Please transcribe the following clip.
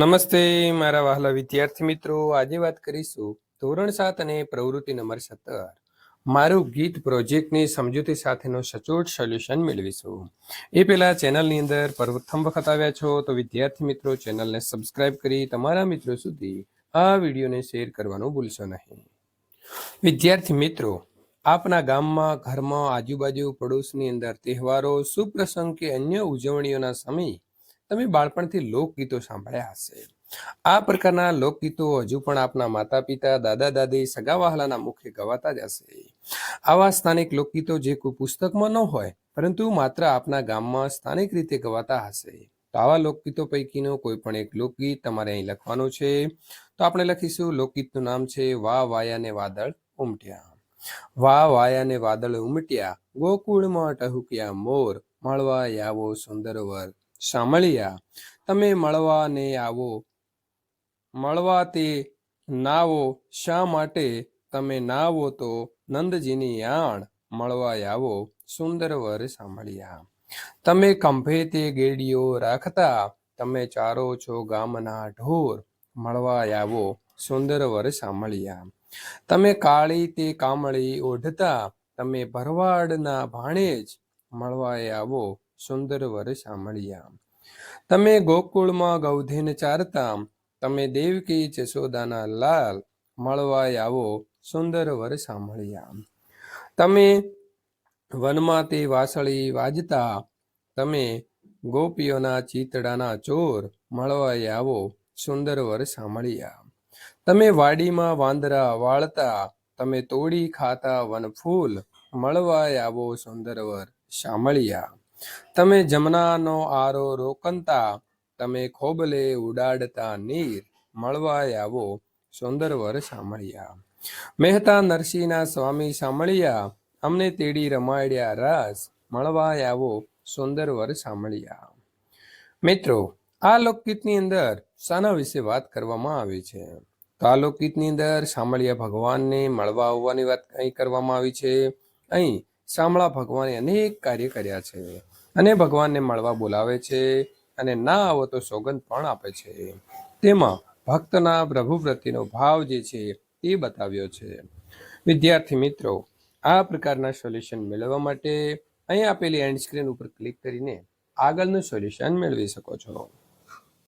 નમસ્તે, મારા વહાલા વિદ્યાર્થી મિત્રો. આજે વાત કરીશું ધોરણ સાત અને પ્રવૃત્તિ નંબર સત્તર. મારું ગીત પ્રોજેક્ટની સમજૂતી સાથેનો સચોટ સોલ્યુશન મેળવીશું. એ પહેલાં ચેનલની અંદર પ્રથમ વખત આવ્યા છો તો વિદ્યાર્થી મિત્રો, ચેનલને સબસ્ક્રાઇબ કરી તમારા મિત્રો સુધી આ વિડીયોને શેર કરવાનું ભૂલશો નહીં. વિદ્યાર્થી મિત્રો, આપના ગામમાં, ઘરમાં, આજુબાજુ, પડોશની અંદર તહેવારો સુપ્રસંગ કે અન્ય ઉજવણીઓના સમયે તમે બાળપણથી લોકગીતો સાંભળ્યા હશે. આ પ્રકારના લોકગીતો હજુ પણ આપના માતા પિતા દાદા દાદી સગા વહાલાના મુખે ગવાતા જ હશે. આવા સ્થાનિક લોકગીતો જે કોઈ પુસ્તકમાં ન હોય, પરંતુ માત્ર આપના ગામમાં સ્થાનિક રીતે ગવાતા હશે. તો આવા લોકગીતો પૈકીનો કોઈ પણ એક લોકગીત તમારે અહીં લખવાનું છે? તો આપણે લખીશું, લોકગીતનું નામ છે, વા વાયા ને વાદળ ઉમટ્યા. વા વાયા ને વાદળ ઉમટ્યા, ગોકુળમાં ટહુક્યા મોર, મળવા આવો સુંદર વર સાંભળ્યા. તમે મળવાને આવો. મળવા તે નાવો, શા માટે તમે નાવો તો નંદજીની આણ મળવા આવો સુંદર વર સાંભળ્યા. તમે ખંભે તે ગેડીઓ રાખતા, તમે ચારો છો ગામના ઢોર, મળવા આવો સુંદર વર સાંભળ્યા. તમે કાળી તે કામળી ઓઢતા, તમે ભરવાડના ભાણેજ, મળવા આવો સુંદર વર સાંભળ્યા. તમે ગોકુળમાં ગૌધેન ચારતા, તમે દેવકી જશોદાના લાલ મળવા આવો સુંદર વર સાંભળ્યા. તમે વનમાં તે વાસળી વાજતા, તમે ગોપીઓના ચીતડાના ચોર મળવા આવો સુંદર વર સાંભળ્યા. તમે વાડીમાં વાંદરા વાળતા, તમે તોડી ખાતા વનફૂલ મળવા આવો સુંદર વર સાંભળ્યા. તમે જમનાનો આરો રોકંતા, તમે ખોબલે ઉડાડતા નીર મળવા આવો સુંદરવર સાંભળ્યા. મહેતા નરસિંહના સ્વામી સાંભળ્યા, અમને તેડી રમાડ્યા રસ મળવા આવો સુંદરવર સાંભળ્યા. મિત્રો, આ લોકગીતની અંદર શાના વિશે વાત કરવામાં આવી છે. તો આ લોકગીતની અંદર સાંભળ્યા ભગવાનને મળવા આવવાની વાત અહીં કરવામાં આવી છે. અહીં શામળા ભગવાને અનેક કાર્ય કર્યા છે. અને ભગવાનને મળવા બોલાવે છે અને ના આવો તો સોગંદ પણ આપે છે. તેમાં ભક્તના પ્રભુ પ્રત્યેનો ભાવ જે છે તે બતાવ્યો છે. વિદ્યાર્થી મિત્રો, આ પ્રકારના સોલ્યુશન મેળવવા માટે અહીં આપેલી એન્ડ સ્ક્રીન ઉપર ક્લિક કરીને આગળનું સોલ્યુશન મેળવી શકો છો.